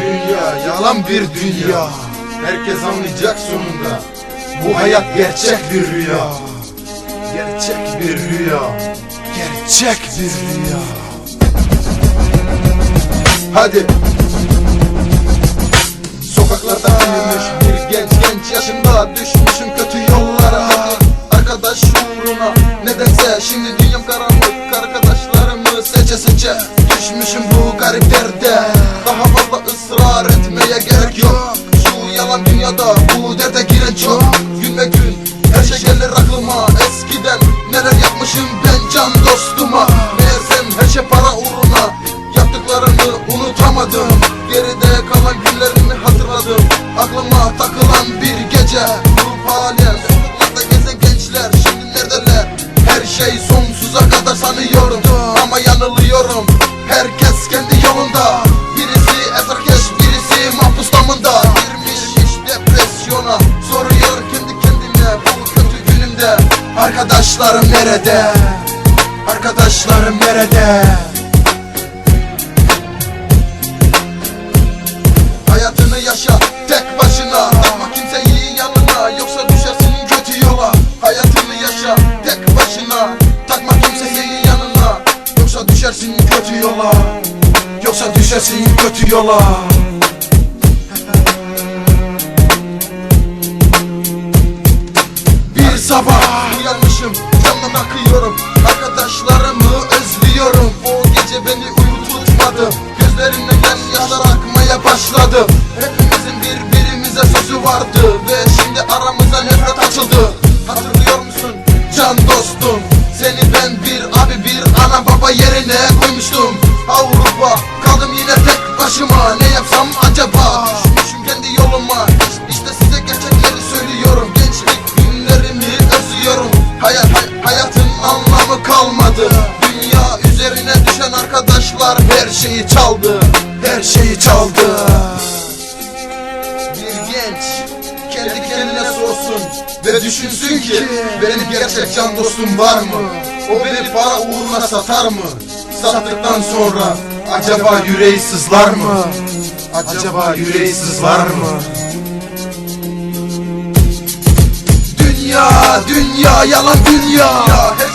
dünya. Yalan bir dünya. Herkes anlayacak sonunda. Bu hayat gerçek bir rüya. Gerçek bir rüya. Gerçek bir rüya. Hadi. Sokaklarda büyümüş bir genç genç yaşında Düşmüşüm kötü yollara. Hadi arkadaş uğruna Nedense şimdi Seçe Düşmüşüm bu garip derde Daha fazla ısrar etmeye gerek yok. Şu yalan dünyada bu derde giren çok. Gün ve gün her şey gelir aklıma. Eskiden neler yapmışım ben can dostuma. Meğersem her şey para uğruna. Yaptıklarımı unutamadım. Geride kalan günlerimi hatırladım. Aklıma takılan bir gece yanılıyorum. Herkes kendi yolunda. Birisi esarkeş birisi mahpus damında. Girmiş depresyona. Soruyor kendi kendime Bu kötü günümde. Arkadaşlarım nerede? Arkadaşlarım nerede düşersin kötü yola. Yoksa düşersin kötü yola. Bir sabah uyanmışım Camdan bakıyorum Arkadaşlarımı özlüyorum. O gece beni uyku tutmadı Gözlerimden yaşlar akmaya başladı Hepimizin birbirimize sözü vardı Ve şimdi aramıza nefret açıldı. Hatırlıyor musun can dostum? Seni ben bir abi bir ana baba yerine koymuştum Avrupa kaldım yine tek başıma. Ne yapsam acaba? Düşmüşüm kendi yoluma. İşte size gerçekleri söylüyorum. Gençlik günlerimi özlüyorum. Hayat, hay- hayatın anlamı kalmadı. Dünya üzerine düşen arkadaşlar her şeyi çaldı. Her şeyi çaldı. Bir genç kendi kendine sorsun Ve düşünsün ki benim gerçek can dostum var mı? O beni para uğruna satar mı? Sattıktan sonra acaba yüreği sızlar mı? Acaba yüreği sızlar mı? Dünya, dünya, yalan dünya şey